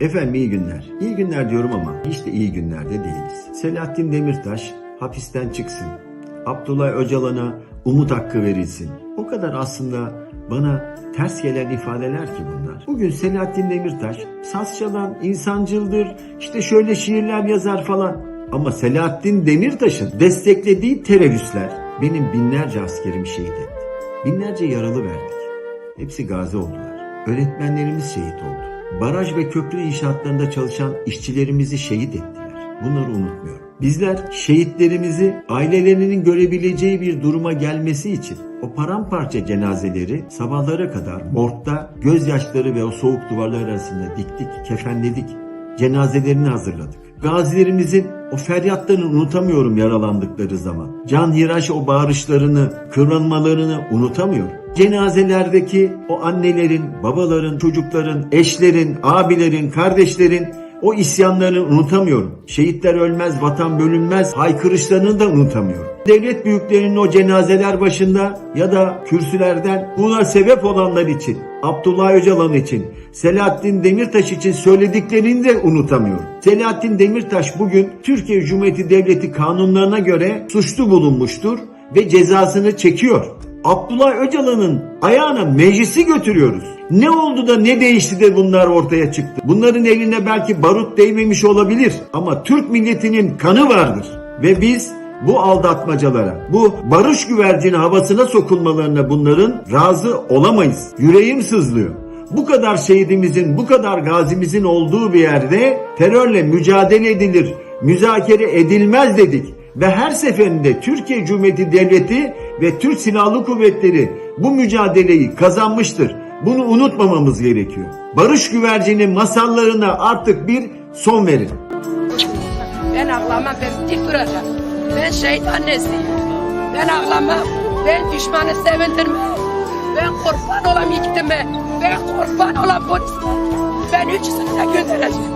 Efendim iyi günler. İyi günler diyorum ama hiç de iyi günlerde değiliz. Selahattin Demirtaş hapisten çıksın. Abdullah Öcalan'a umut hakkı verilsin. O kadar aslında bana ters gelen ifadeler ki bunlar. Bugün Selahattin Demirtaş saz çalan insancıldır, işte şöyle şiirler yazar falan. Ama Selahattin Demirtaş'ın desteklediği teröristler benim binlerce askerimi şehit etti. Binlerce yaralı verdik. Hepsi gazi oldular. Öğretmenlerimiz şehit oldu. Baraj ve köprü inşaatlarında çalışan işçilerimizi şehit ettiler. Bunları unutmuyorum. Bizler şehitlerimizi ailelerinin görebileceği bir duruma gelmesi için o paramparça cenazeleri sabahlara kadar morgda gözyaşları ve o soğuk duvarlar arasında diktik, kefenledik. Cenazelerini hazırladık. Gazilerimizin o feryatlarını unutamıyorum yaralandıkları zaman. Can Hiraş o bağırışlarını, kıvranmalarını unutamıyorum. Cenazelerdeki o annelerin, babaların, çocukların, eşlerin, abilerin, kardeşlerin o isyanlarını unutamıyorum. Şehitler ölmez, vatan bölünmez haykırışlarını da unutamıyorum. Devlet büyüklerinin o cenazeler başında ya da kürsülerden buna sebep olanlar için, Abdullah Öcalan için, Selahattin Demirtaş için söylediklerini de unutamıyorum. Selahattin Demirtaş bugün Türkiye Cumhuriyeti Devleti kanunlarına göre suçlu bulunmuştur ve cezasını çekiyor. Abdullah Öcalan'ın ayağına meclisi götürüyoruz. Ne oldu da ne değişti de bunlar ortaya çıktı? Bunların eline belki barut değmemiş olabilir ama Türk milletinin kanı vardır. Ve biz bu aldatmacalara, bu barış güvercini havasına sokulmalarına bunların razı olamayız. Yüreğim sızlıyor. Bu kadar şehidimizin, bu kadar gazimizin olduğu bir yerde terörle mücadele edilir, müzakere edilmez dedik. Ve her seferinde Türkiye Cumhuriyeti Devleti ve Türk Silahlı Kuvvetleri bu mücadeleyi kazanmıştır. Bunu unutmamamız gerekiyor. Barış güvercini masallarına artık bir son verin. Ben ağlamam, ben dik duracağım. Ben şehit annesiyim. Ben ağlamam, ben düşmanı sevindirmem. Ben kurban olam yiğitime, ben kurban olam polisime. Ben üçüsünü de göndereceğim.